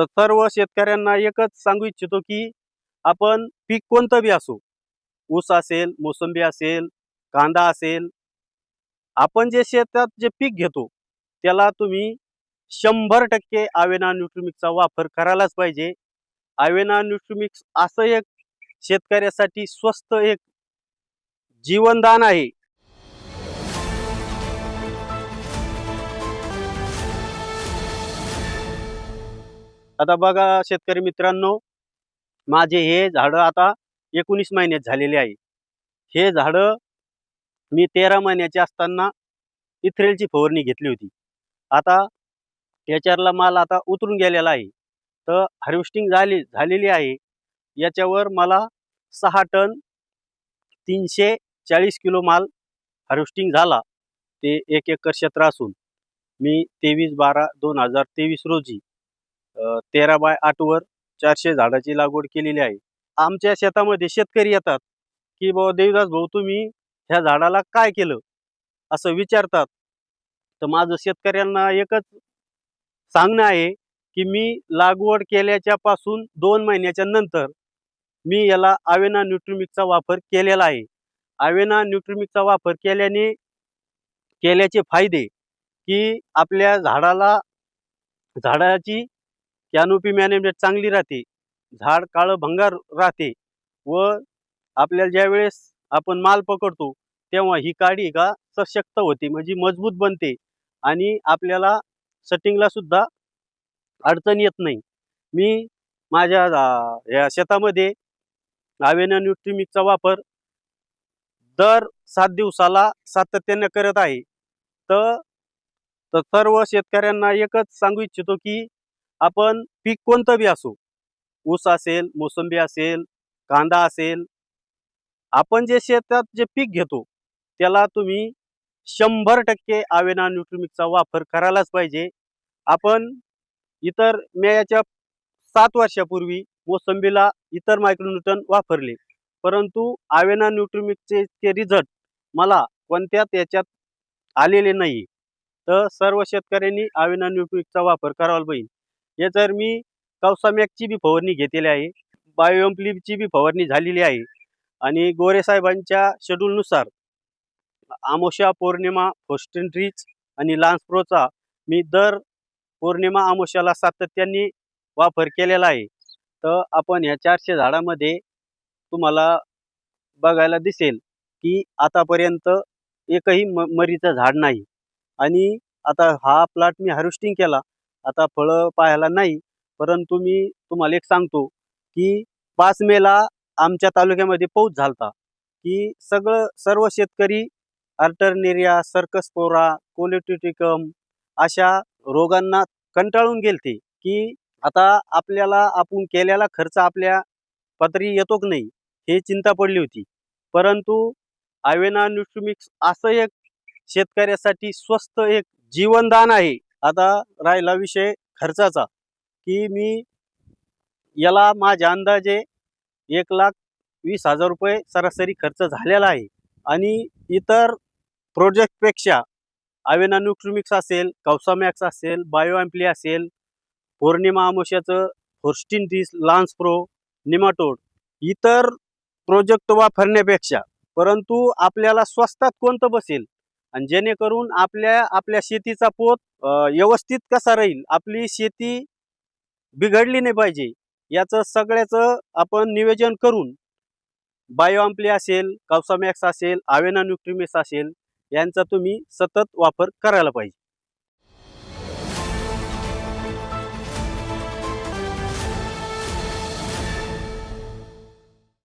तर सर्व शेतकऱ्यांना एकच सांगू इच्छितो की आपण पीक कोणतं बी असो ऊस असेल मोसंबी असेल कांदा असेल आपण जे शेतात जे पीक घेतो त्याला तुम्ही शंभर टक्के आवेना न्यूट्रिमिक्सचा वापर करायलाच पाहिजे. आवेना न्यूट्रिमिक्स असं एक शेतकऱ्यासाठी स्वस्त एक जीवनदान आहे. आता बघा शेतकरी मित्रांनो माझे हे झाडं आता एकोणीस महिन्यात झालेले आहे. हे झाडं मी तेरा महिन्याचे असताना इथ्रेलची फवारणी घेतली होती. आता त्याच्यावरला माल आता उतरून गेलेला आहे. तर हार्वेस्टिंग झाली झालेली आहे. याच्यावर मला सहा टन तीनशे चाळीस किलो माल हार्वेस्टिंग झाला. ते एक एकर क्षेत्र असून मी तेवीस बारा दोन हजार तेवीस रोजी तेरा बाय आठवर चारशे झाडाची लागवड केलेली आहे. आमच्या शेतामध्ये शेतकरी येतात की बाबा देवदास भाऊ तुम्ही ह्या झाडाला काय केलं? असं विचारतात. तर माझं शेतकऱ्यांना एकच सांगणं आहे की मी लागवड केल्याच्या पासून दोन महिन्याच्या नंतर मी याला आवेना न्यूट्रिमिकचा वापर केलेला आहे. आवेना न्यूट्रिमिकचा वापर केल्याने केल्याचे फायदे की आपल्या झाडाला झाडाची कॅनोपी मॅनेजमेंट चांगली राहते. झाड काळं भंगार राहते व आपल्याला ज्या वेळेस आपण माल पकडतो तेव्हा ही काडी का सशक्त होते म्हणजे मजबूत बनते आणि आपल्याला सटिंगला सुद्धा अडचण येत नाही. मी माझ्या या शेतामध्ये आवेना न्यूट्रिमिकचा वापर दर सात दिवसाला सातत्याने करत आहे. तर तर सर्व शेतकऱ्यांना एकच सांगू इच्छितो की आपण पीक कोणतं बी असो ऊस असेल मोसंबी असेल कांदा असेल आपण जे शेतात जे पीक घेतो त्याला तुम्ही शंभर टक्के आवेना न्यूट्रिमिकचा वापर करायलाच पाहिजे. आपण इतर मी याच्या सात वर्षापूर्वी मोसंबीला इतर मायक्रोन्यूटन वापरले. परंतु आवेना न्यूट्रिमिकचे इतके रिझल्ट मला कोणत्याच याच्यात आलेले नाही तर सर्व शेतकऱ्यांनी आवेना न्यूट्रिमिकचा वापर करावा पाहिजे. हे जर मी कवसामॅकची बी फवारणी घेतलेली आहे बायोएम्प्लिपची बी फवारणी झालेली आहे आणि गोरेसाहेबांच्या शेड्यूलनुसार आमोशा पौर्णिमा होस्टेंट्रीच आणि लान्स प्रोचा मी दर पौर्णिमा आमोशाला सातत्याने वापर केलेला आहे. तर आपण ह्या चारशे झाडामध्ये तुम्हाला बघायला दिसेल की आतापर्यंत एकही म मरीचं झाड नाही. आणि आता हा प्लॉट मी हार्वेस्टिंग केला आता फळं पाहायला नाही परंतु मी तुम्हाला एक सांगतो की पाच मेला आमच्या तालुक्यामध्ये पाऊस झालता की सगळं सर्व शेतकरी अल्टरनेरिया सर्कसपोरा कोलेटिटिकम अशा रोगांना कंटाळून गेलते की आता आपल्याला आपण केलेला खर्च आपल्या पदरी येतो की नाही हे चिंता पडली होती. परंतु आयवेना न्यूट्रिमिक्स असं एक शेतकऱ्यासाठी स्वस्त एक जीवनदान आहे. आता राहिला विषय खर्चाचा की मी याला माझ्या अंदाजे एक लाख वीस हजार रुपये सरासरी खर्च झालेला आहे. आणि इतर प्रोजेक्टपेक्षा आवेना न्यूट्रिमिक्स असेल कौसामॅक्स असेल बायोॲम्प्ली असेल पौर्णिमा आमोशाचं होस्टिन डिस लान्स प्रो निमाटोड इतर प्रोजेक्ट वापरण्यापेक्षा परंतु आपल्याला स्वस्तात कोणतं बसेल? आणि जेणेकरून आपल्या आपल्या शेतीचा पोत व्यवस्थित कसा राहील आपली शेती बिघडली नाही पाहिजे याचं सगळ्याचं आपण नियोजन करून बायो आम्पली असेल कावसामॅक्स असेल आवेना न्यूट्रिमिक्स असेल यांचा तुम्ही सतत वापर करायला पाहिजे.